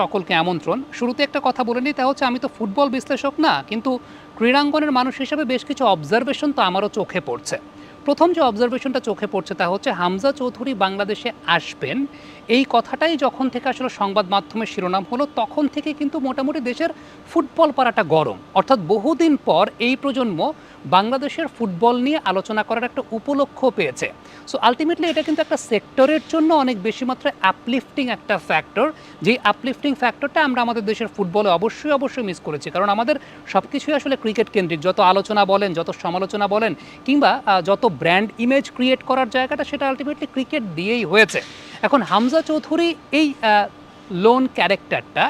সকলকে আমন্ত্রণ। শুরুতে একটা কথা বলে নিই, তা হচ্ছে আমি তো ফুটবল বিশ্লেষক না, কিন্তু ক্রীড়াঙ্গনের মানুষ হিসেবে বেশ কিছু অবজারভেশন তো আমারও চোখে পড়ছে। প্রথম যে অবজারভেশনটা চোখে পড়ছে তা হচ্ছে হামজা চৌধুরী বাংলাদেশে আসবেন। এই কথাটাই যখন থেকে আসলে সংবাদ মাধ্যমের শিরোনাম হলো, তখন থেকে কিন্তু মোটামুটি দেশের ফুটবল পাড়াটা গরম। অর্থাৎ বহুদিন পর এই প্রজন্ম বাংলাদেশের ফুটবল নিয়ে আলোচনা করার একটা উপলক্ষ পেয়েছে। সো আলটিমেটলি এটা কিন্তু একটা সেক্টরের জন্য অনেক বেশি মাত্রায় আপলিফটিং একটা ফ্যাক্টর যে আপলিফটিং ফ্যাক্টরটা আমরা আমাদের দেশের ফুটবলে অবশ্যই অবশ্যই মিস করেছি। কারণ আমাদের সব কিছুই আসলে ক্রিকেট কেন্দ্রিক যত আলোচনা বলেন, যত সমালোচনা বলেন, কিংবা যত ব্র্যান্ড ইমেজ ক্রিয়েট করার জায়গাটা সেটা আলটিমেটলি ক্রিকেট দিয়েই হয়েছে। এখন হামজা চৌধুরী এই লোন ক্যারেক্টারটা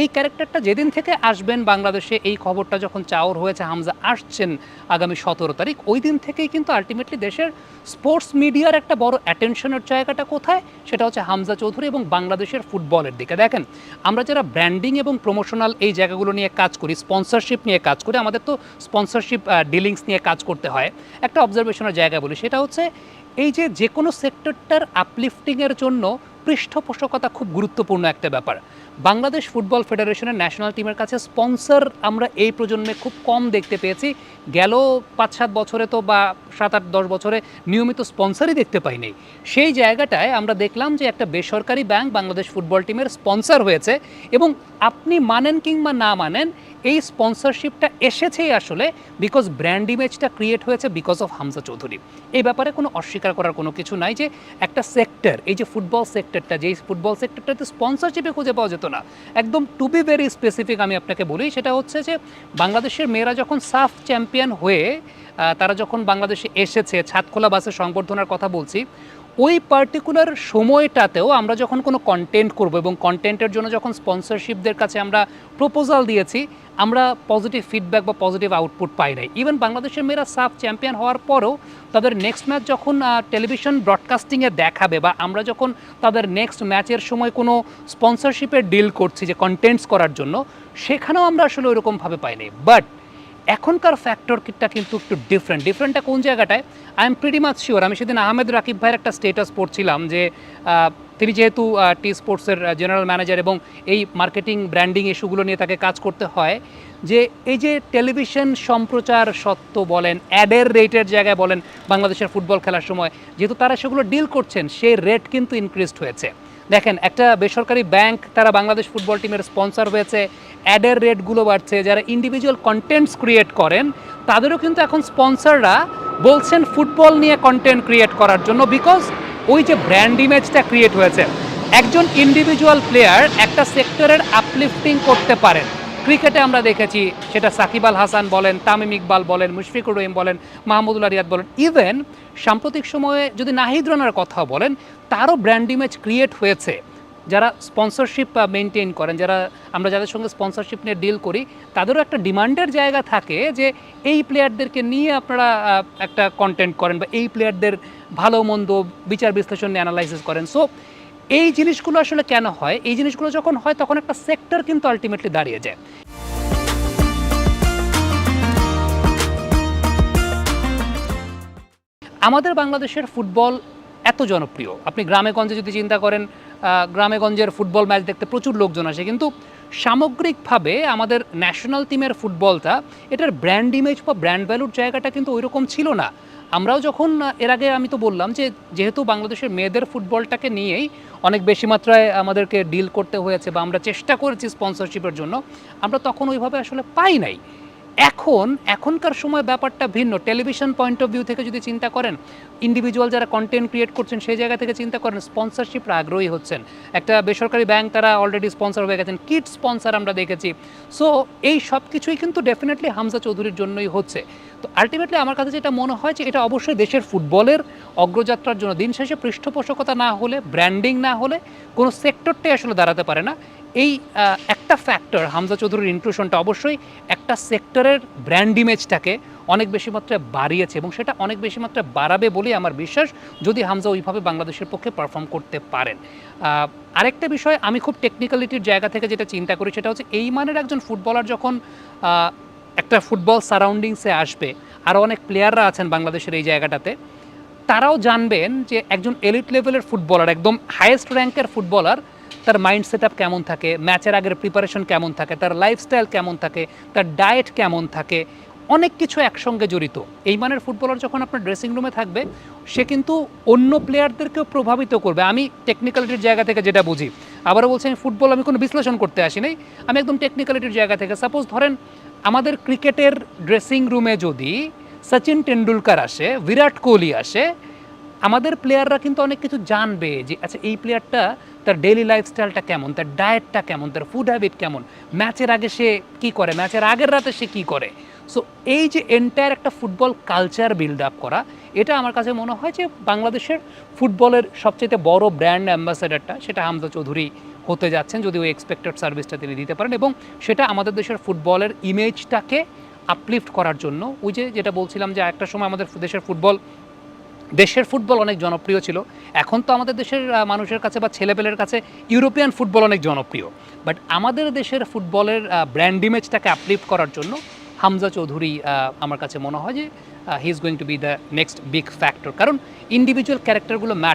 এই ক্যারেক্টারটা যেদিন থেকে আসবেন বাংলাদেশে, এই খবরটা যখন চাওর হয়েছে, হামজা আসছেন আগামী সতেরো তারিখ, ওই দিন থেকেই কিন্তু আলটিমেটলি দেশের স্পোর্টস মিডিয়ার একটা বড় অ্যাটেনশনের জায়গাটা কোথায়? সেটা হচ্ছে হামজা চৌধুরী এবং বাংলাদেশের ফুটবলের দিকে। দেখেন, আমরা যারা ব্র্যান্ডিং এবং প্রমোশনাল এই জায়গাগুলো নিয়ে কাজ করি স্পন্সরশিপ নিয়ে কাজ করি, আমাদের তো স্পন্সরশিপ ডিলিংস নিয়ে কাজ করতে হয়। একটা অবজারভেশনের জায়গা বলি, সেটা হচ্ছে এই যে যে কোনো সেক্টরটার আপলিফটিংয়ের জন্য পৃষ্ঠপোষকতা খুব গুরুত্বপূর্ণ একটা ব্যাপার। বাংলাদেশ ফুটবল ফেডারেশনের ন্যাশনাল টিমের কাছে স্পন্সর আমরা এই প্রজন্মে খুব কম দেখতে পেয়েছি। গেল পাঁচ সাত বছরে তো বা সাত আট দশ বছরে নিয়মিত স্পন্সরই দেখতে পাইনি। সেই জায়গাটায় আমরা দেখলাম যে একটা বেসরকারি ব্যাংক বাংলাদেশ ফুটবল টিমের স্পন্সর হয়েছে এবং আপনি মানেন কিংবা না মানেন, এই স্পন্সরশিপটা এসেছেই আসলে বিকজ ব্র্যান্ড ইমেজটা ক্রিয়েট হয়েছে বিকজ অফ হামজা চৌধুরী। এই ব্যাপারে কোনো অস্বীকার করার কোনো কিছু নাই যে একটা সেক্টর এই যে ফুটবল সেক্টরটা যে ফুটবল সেক্টরটাতে স্পন্সরশিপে খুঁজে পাওয়া যেত একদম টু বি ভেরি স্পেসিফিক আমি আপনাকে বলি, সেটা হচ্ছে যে বাংলাদেশের মেয়েরা যখন সাফ চ্যাম্পিয়ন হয়ে তারা যখন বাংলাদেশে এসেছে, ছাদখোলা বাসের সংবর্ধনার কথা বলছি, ওই পার্টিকুলার সময়টাতেও আমরা যখন কোনো কন্টেন্ট করব এবং কন্টেন্টের জন্য যখন স্পন্সরশিপদের কাছে আমরা প্রপোজাল দিয়েছি, আমরা পজিটিভ ফিডব্যাক বা পজিটিভ আউটপুট পাই নাই। ইভেন বাংলাদেশের মেয়েরা সাফ চ্যাম্পিয়ন হওয়ার পরও তাদের নেক্সট ম্যাচ যখন টেলিভিশন ব্রডকাস্টিংয়ে দেখাবে বা আমরা যখন তাদের নেক্সট ম্যাচের সময় কোনো স্পন্সরশিপের ডিল করছি যে কন্টেন্টস করার জন্য, সেখানেও আমরা আসলে ওরকমভাবে পাইনি। বাট এখনকার ফ্যাক্টর ফ্যাক্টরটা কিন্তু একটু ডিফারেন্ট ডিফারেন্টটা কোন জায়গাটায়? I am pretty much sure আমি সেদিন আহমেদ রাকিব ভাইয়ের একটা স্টেটাস পড়ছিলাম যে তিনি যেহেতু টি স্পোর্টসের জেনারেল ম্যানেজার এবং এই মার্কেটিং ব্র্যান্ডিং ইস্যুগুলো নিয়ে তাকে কাজ করতে হয়, যে এই যে টেলিভিশন সম্প্রচার সত্ত্ব বলেন অ্যাডের রেটের জায়গায় বলেন বাংলাদেশের ফুটবল খেলার সময়, যেহেতু তারা সেগুলো ডিল করছেন, সেই রেট কিন্তু ইনক্রিজড হয়েছে। দেখেন, একটা বেসরকারি ব্যাংক তারা বাংলাদেশ ফুটবল টিমের স্পন্সর হয়েছে অ্যাডের রেটগুলো বাড়ছে, যারা ইন্ডিভিজুয়াল কন্টেন্টস ক্রিয়েট করেন, তাদেরও কিন্তু এখন স্পন্সররা বলছেন ফুটবল নিয়ে কন্টেন্ট ক্রিয়েট করার জন্য বিকজ ওই যে ব্র্যান্ড ইমেজটা ক্রিয়েট হয়েছে। একজন ইন্ডিভিজুয়াল প্লেয়ার একটা সেক্টরের আপলিফটিং করতে পারেন। ক্রিকেটে আমরা দেখেছি, সেটা সাকিব আল হাসান বলেন, তামিম ইকবাল বলেন, মুশফিকুর রহিম বলেন মাহমুদুল্লাহ রিয়াদ বলেন। ইভেন সাম্প্রতিক সময়ে যদি নাহিদ রানার কথা বলেন, তারও ব্র্যান্ড ইমেজ ক্রিয়েট হয়েছে। যারা স্পন্সরশিপ মেনটেন করেন, যারা আমরা যাদের সঙ্গে স্পন্সরশিপ নিয়ে ডিল করি, তাদেরও একটা ডিমান্ডের জায়গা থাকে যে এই প্লেয়ারদেরকে নিয়ে আপনারা একটা কন্টেন্ট করেন বা এই প্লেয়ারদের ভালো, মন্দ বিচার, বিশ্লেষণ নিয়ে অ্যানালাইসিস করেন। সো এই জিনিসগুলো আসলে কেন হয়? এই জিনিসগুলো যখন হয়, তখন একটা সেক্টর কিন্তু আলটিমেটলি দাঁড়িয়ে যায়। আমাদের বাংলাদেশের ফুটবল এত জনপ্রিয়। আপনি গ্রামে গঞ্জে যদি চিন্তা করেন গ্রামে গঞ্জের ফুটবল ম্যাচ দেখতে প্রচুর লোকজন আসে, কিন্তু সামগ্রিকভাবে আমাদের ন্যাশনাল টিমের ফুটবলটা, এটার ব্র্যান্ড ইমেজ বা ব্র্যান্ড ভ্যালুর জায়গাটা কিন্তু ওইরকম ছিল না। আমরাও যখন এর আগে আমি তো বললাম যে, যেহেতু বাংলাদেশের মেয়েদের ফুটবলটাকে নিয়েই অনেক বেশি মাত্রায় আমাদেরকে ডিল করতে হয়েছে বা আমরা চেষ্টা করেছি স্পন্সরশিপের জন্য, আমরা তখন ওইভাবে আসলে পাই নাই। এখন, এখনকার সময় ব্যাপারটা ভিন্ন। টেলিভিশন পয়েন্ট অফ ভিউ থেকে যদি চিন্তা করেন ইন্ডিভিজুয়াল যারা কন্টেন্ট ক্রিয়েট করছেন, সেই জায়গা থেকে চিন্তা করেন স্পন্সরশিপরা আগ্রহী হচ্ছেন। একটা বেসরকারি ব্যাংক তারা অলরেডি স্পন্সর হয়ে গেছেন কিট স্পন্সর আমরা দেখেছি। সো এই সব কিছুই কিন্তু ডেফিনেটলি হামজা চৌধুরীর জন্যই হচ্ছে। তো আলটিমেটলি আমার কাছে যেটা মনে হয় যে, এটা অবশ্যই দেশের ফুটবলের অগ্রযাত্রার জন্য। দিন শেষে পৃষ্ঠপোষকতা না হলে ব্র্যান্ডিং না হলে, কোনো সেক্টরটাই আসলে দাঁড়াতে পারে না। এই একটা ফ্যাক্টর হামজা চৌধুরীর ইনক্লুশনটা অবশ্যই একটা সেক্টরের ব্র্যান্ড ইমেজটাকে অনেক বেশি মাত্রায় বাড়িয়েছে এবং সেটা অনেক বেশি মাত্রায় বাড়াবে বলেই আমার বিশ্বাস, যদি হামজা ওইভাবে বাংলাদেশের পক্ষে পারফর্ম করতে পারেন। আরেকটা বিষয়, আমি খুব টেকনিক্যালিটির জায়গা থেকে যেটা চিন্তা করি সেটা হচ্ছে এই মানের একজন ফুটবলার যখন একটা ফুটবল সারাউন্ডিংসে আসবে আরও অনেক প্লেয়াররা আছেন বাংলাদেশের এই জায়গাটাতে, তারাও জানবেন যে একজন এলিট লেভেলের ফুটবলার একদম হায়েস্ট র্যাঙ্কের ফুটবলার তার মাইন্ড সেট আপ কেমন থাকে ম্যাচের আগের প্রিপারেশন কেমন থাকে, তার লাইফস্টাইল কেমন থাকে, তার ডায়েট কেমন থাকে, অনেক কিছু একসঙ্গে জড়িত। এই মানের ফুটবলার যখন আপনার ড্রেসিং রুমে থাকবে, সে কিন্তু অন্য প্লেয়ারদেরকেও প্রভাবিত করবে। আমি টেকনিক্যালিটির জায়গা থেকে যেটা বুঝি, আবারও বলছি আমি ফুটবল আমি কোনো বিশ্লেষণ করতে আসি নাই, আমি একদম টেকনিক্যালিটির জায়গা থেকে। সাপোজ ধরেন, আমাদের ক্রিকেটের ড্রেসিং রুমে যদি সচিন টেন্ডুলকার আসে, বিরাট কোহলি আসে আমাদের প্লেয়াররা কিন্তু অনেক কিছু জানবে যে আচ্ছা এই প্লেয়ারটা তার ডেইলি লাইফস্টাইলটা কেমন, তার ডায়েটটা কেমন, তার ফুড হ্যাবিট কেমন ম্যাচের আগে সে কি করে ম্যাচের আগের রাতে সে কি করে? সো এই যে এন্টায়ার একটা ফুটবল কালচার বিল্ড আপ করা, এটা আমার কাছে মনে হয় যে বাংলাদেশের ফুটবলের সবচেয়ে বড় ব্র্যান্ড অ্যাম্বাসেডারটা সেটা হামজা চৌধুরী হতে যাচ্ছেন যদি ওই এক্সপেক্টেড সার্ভিসটা তিনি দিতে পারেন এবং সেটা আমাদের দেশের ফুটবলের ইমেজটাকে আপলিফট করার জন্য। ওই যে যেটা বলছিলাম যে, একটা সময় আমাদের দেশের ফুটবল দেশের ফুটবল অনেক জনপ্রিয় ছিল। এখন তো আমাদের দেশের মানুষের কাছে বা ছেলেপেলের কাছে ইউরোপিয়ান ফুটবল অনেক জনপ্রিয়। বাট আমাদের দেশের ফুটবলের ব্র্যান্ড ইমেজটাকে আপলিফ্ট করার জন্য হামজা চৌধুরী আমার কাছে মনে হয় যে he is going to be the next big factor কারণ ইন্ডিভিজুয়াল ক্যারেক্টারগুলো ম্যাট